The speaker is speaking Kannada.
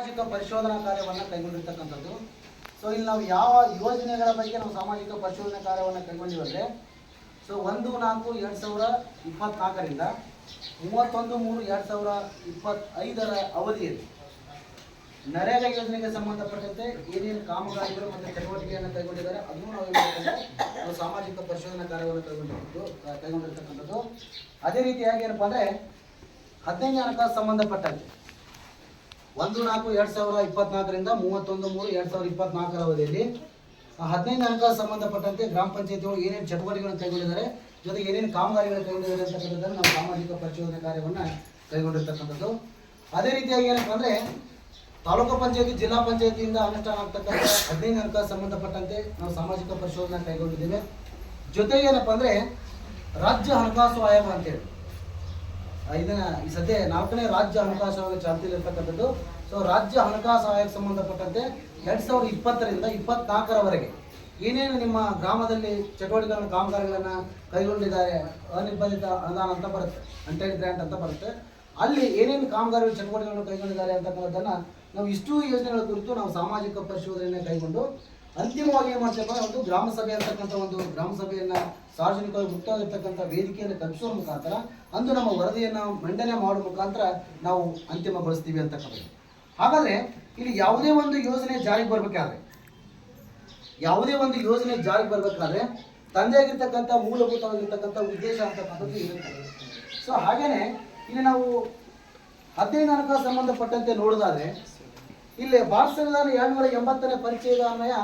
ಸಾಮಾಜಿಕ ಪರಿಶೋಧನಾ ಕಾರ್ಯವನ್ನು ಕೈಗೊಂಡಿರ್ತಕ್ಕಂಥದ್ದು. ಸೊ ಇಲ್ಲಿ ನಾವು ಯಾವ ಯೋಜನೆಗಳ ಬಗ್ಗೆ ನಾವು ಸಾಮಾಜಿಕ ಪರಿಶೋಧನಾ ಕಾರ್ಯವನ್ನು ಕೈಗೊಂಡಿವಂದ್ರೆ ಸೊ ಒಂದು, ನಾಲ್ಕು, ಎರಡು ಸಾವಿರ ಇಪ್ಪತ್ನಾಲ್ಕರಿಂದ ಮೂವತ್ತೊಂದು, ಮೂರು, ಎರಡು ಸಾವಿರ ಇಪ್ಪತ್ತೈದರ ಅವಧಿಯಲ್ಲಿ ನರೇಗಾ ಯೋಜನೆಗೆ ಸಂಬಂಧಪಟ್ಟಂತೆ ಏನೇನು ಕಾಮಗಾರಿಗಳು ಮತ್ತು ಚಟುವಟಿಕೆಯನ್ನು ಕೈಗೊಂಡಿದ್ದಾರೆ, ಅದನ್ನು ನಾವು ನಾವು ಸಾಮಾಜಿಕ ಪರಿಶೋಧನಾ ಕಾರ್ಯವನ್ನು ಕೈಗೊಂಡಿದ್ದು ಕೈಗೊಂಡಿರ್ತಕ್ಕಂಥದ್ದು. ಅದೇ ರೀತಿಯಾಗಿ ಏನಪ್ಪ ಅಂದರೆ ಹದಿನೈದು ಹಣಕಾಸು ಸಂಬಂಧಪಟ್ಟಂತೆ. ಒಂದು ನಾಲ್ಕು ಎರಡು ಸಾವಿರ ಇಪ್ಪತ್ನಾಲ್ಕರಿಂದ ಮೂವತ್ತೊಂದು ಮೂರು ಎರಡು ಸಾವಿರದ ಇಪ್ಪತ್ನಾಲ್ಕರ ಅವಧಿಯಲ್ಲಿ ಹದಿನೈದು ಅಂಕ ಸಂಬಂಧಪಟ್ಟಂತೆ ಗ್ರಾಮ ಪಂಚಾಯತಿಗಳು ಏನೇನು ಚಟುವಟಿಕೆಗಳನ್ನು ಕೈಗೊಂಡಿದ್ದಾರೆ, ಜೊತೆಗೆ ಏನೇನು ಕಾಮಗಾರಿಗಳನ್ನು ಕೈಗೊಂಡಿದ್ದಾರೆ ಅಂತಕ್ಕಂಥದ್ದನ್ನು ನಾವು ಸಾಮಾಜಿಕ ಪರಿಶೋಧನೆ ಕಾರ್ಯವನ್ನು ಕೈಗೊಂಡಿರ್ತಕ್ಕಂಥದ್ದು. ಅದೇ ರೀತಿಯಾಗಿ ಏನಪ್ಪ ಅಂದರೆ, ತಾಲೂಕು ಪಂಚಾಯತಿ, ಜಿಲ್ಲಾ ಪಂಚಾಯತಿಯಿಂದ ಅನುಷ್ಠಾನ ಆಗ್ತಕ್ಕಂಥ ಹದಿನೈದು ಅಂಕ ಸಂಬಂಧಪಟ್ಟಂತೆ ನಾವು ಸಾಮಾಜಿಕ ಪರಿಶೋಧನೆ ಕೈಗೊಂಡಿದ್ದೇವೆ. ಜೊತೆಗೆ ಏನಪ್ಪ ಅಂದರೆ, ರಾಜ್ಯ ಹಣಕಾಸು ಆಯೋಗ ಅಂತೇಳಿ. ಇದನ್ನ ಈ ಸದ್ಯ ನಾಲ್ಕನೇ ರಾಜ್ಯ ಹಣಕಾಸು ಆಯೋಗ ಚಾಲ್ತಿಯಲ್ಲಿರ್ತಕ್ಕಂಥದ್ದು ಸೊ ರಾಜ್ಯ ಹಣಕಾಸು ಆಯೋಗ ಸಂಬಂಧಪಟ್ಟಂತೆ ಎರಡ್ ಸಾವಿರದ ಇಪ್ಪತ್ತರಿಂದ ಇಪ್ಪತ್ನಾಲ್ಕರವರೆಗೆ ಏನೇನು ನಿಮ್ಮ ಗ್ರಾಮದಲ್ಲಿ ಚಟುವಟಿಕೆಗಳನ್ನು, ಕಾಮಗಾರಿಗಳನ್ನು ಕೈಗೊಂಡಿದ್ದಾರೆ, ಅನಿರ್ಬಂಧಿತ ಅನುದಾನ ಅಂತ ಬರುತ್ತೆ ಅಂಟೆಡ್ ಗ್ರ್ಯಾಂಟ್ ಅಂತ ಬರುತ್ತೆ. ಅಲ್ಲಿ ಏನೇನು ಕಾಮಗಾರಿಗಳು, ಚಟುವಟಿಕೆಗಳನ್ನು ಕೈಗೊಂಡಿದ್ದಾರೆ ಅಂತಕ್ಕಂಥದ್ದನ್ನ ನಾವು ಇಷ್ಟು ಯೋಜನೆಗಳ ಕುರಿತು ನಾವು ಸಾಮಾಜಿಕ ಪರಿಶೋಧನೆ ಕೈಗೊಂಡು ಅಂತಿಮವಾಗಿ ಏನು ಮಾಡ್ತೇವೆ ಒಂದು ಗ್ರಾಮ ಸಭೆ ಅಂತಕ್ಕಂಥ ಒಂದು ಗ್ರಾಮ ಸಭೆಯನ್ನ ಸಾರ್ವಜನಿಕವಾಗಿ ಮುಕ್ತವಾಗಿರ್ತಕ್ಕಂಥ ವೇದಿಕೆಯನ್ನು ಕಲ್ಪಿಸುವ ಮುಖಾಂತರ ಅಂದು ನಮ್ಮ ವರದಿಯನ್ನು ಮಂಡನೆ ಮಾಡುವ ಮುಖಾಂತರ ನಾವು ಅಂತಿಮಗೊಳಿಸ್ತೀವಿ ಅಂತಕ್ಕಂಥದ್ದು. ಹಾಗಾದ್ರೆ ಇಲ್ಲಿ ಯಾವುದೇ ಒಂದು ಯೋಜನೆ ಜಾರಿಗೆ ಬರ್ಬೇಕಾದ್ರೆ, ಯಾವುದೇ ಒಂದು ಯೋಜನೆ ಜಾರಿಗೆ ಬರಬೇಕಾದ್ರೆ ತಂದೆಯಾಗಿರ್ತಕ್ಕಂಥ ಮೂಲಭೂತವಾಗಿರ್ತಕ್ಕಂಥ ಉದ್ದೇಶ ಅಂತಕ್ಕಂಥದ್ದು ಇರುತ್ತೆ. ಸೊ ಹಾಗೇನೆ ಇಲ್ಲಿ ನಾವು ಹದಿನೈದು ಹಣಕಾಸು ಸಂಬಂಧಪಟ್ಟಂತೆ ನೋಡೋದಾದ್ರೆ ಇಲ್ಲಿ ಭಾರತ ಸಂವಿಧಾನ ಎರಡ್ನೂರ ಎಂಬತ್ತನೇ ಪರಿಚಯದ ಅನ್ವಯ